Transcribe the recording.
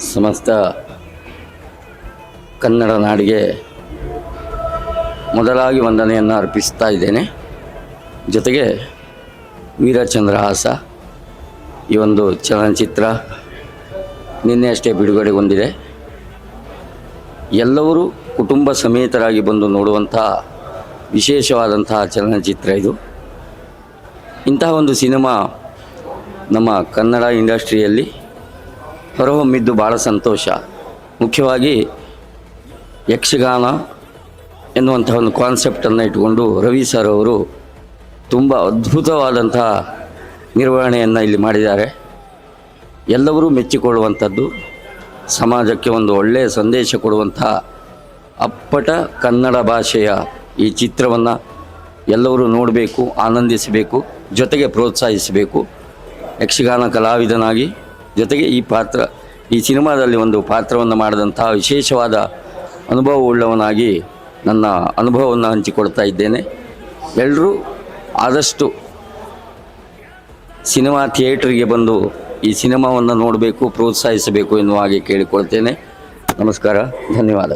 ಸಮಸ್ತ ಕನ್ನಡ ನಾಡಿಗೆ ಮೊದಲಾಗಿ ವಂದನೆಯನ್ನು ಅರ್ಪಿಸ್ತಾ ಇದ್ದೇನೆ. ಜೊತೆಗೆ ವೀರಚಂದ್ರ ಹಾಸ ಈ ಒಂದು ಚಲನಚಿತ್ರ ನಿನ್ನೆ ಅಷ್ಟೇ ಬಿಡುಗಡೆಗೊಂಡಿದೆ. ಎಲ್ಲರೂ ಕುಟುಂಬ ಸಮೇತರಾಗಿ ಬಂದು ನೋಡುವಂಥ ವಿಶೇಷವಾದಂತಹ ಚಲನಚಿತ್ರ ಇದು. ಇಂತಹ ಒಂದು ಸಿನಿಮಾ ನಮ್ಮ ಕನ್ನಡ ಇಂಡಸ್ಟ್ರಿಯಲ್ಲಿ ಹೊರಹೊಮ್ಮಿದ್ದು ಭಾಳ ಸಂತೋಷ. ಮುಖ್ಯವಾಗಿ ಯಕ್ಷಗಾನ ಎನ್ನುವಂಥ ಒಂದು ಕಾನ್ಸೆಪ್ಟನ್ನು ಇಟ್ಕೊಂಡು ರವಿ ಸರ್ ಅವರು ತುಂಬ ಅದ್ಭುತವಾದಂತಹ ನಿರ್ವಹಣೆಯನ್ನು ಇಲ್ಲಿ ಮಾಡಿದ್ದಾರೆ. ಎಲ್ಲರೂ ಮೆಚ್ಚಿಕೊಳ್ಳುವಂಥದ್ದು, ಸಮಾಜಕ್ಕೆ ಒಂದು ಒಳ್ಳೆಯ ಸಂದೇಶ ಕೊಡುವಂಥ ಅಪ್ಪಟ ಕನ್ನಡ ಭಾಷೆಯ ಈ ಚಿತ್ರವನ್ನು ಎಲ್ಲರೂ ನೋಡಬೇಕು, ಆನಂದಿಸಬೇಕು, ಜೊತೆಗೆ ಪ್ರೋತ್ಸಾಹಿಸಬೇಕು. ಯಕ್ಷಗಾನ ಕಲಾವಿದನಾಗಿ ಜೊತೆಗೆ ಈ ಪಾತ್ರ, ಈ ಸಿನಿಮಾದಲ್ಲಿ ಒಂದು ಪಾತ್ರವನ್ನು ಮಾಡಿದಂತಹ ವಿಶೇಷವಾದ ಅನುಭವವುಳ್ಳವನಾಗಿ ನನ್ನ ಅನುಭವವನ್ನು ಹಂಚಿಕೊಳ್ತಾ ಇದ್ದೇನೆ. ಎಲ್ಲರೂ ಆದಷ್ಟು ಸಿನಿಮಾ ಥಿಯೇಟ್ರಿಗೆ ಬಂದು ಈ ಸಿನಿಮಾವನ್ನು ನೋಡಬೇಕು, ಪ್ರೋತ್ಸಾಹಿಸಬೇಕು ಎನ್ನುವ ಹಾಗೆ ಕೇಳಿಕೊಳ್ತೇನೆ. ನಮಸ್ಕಾರ, ಧನ್ಯವಾದ.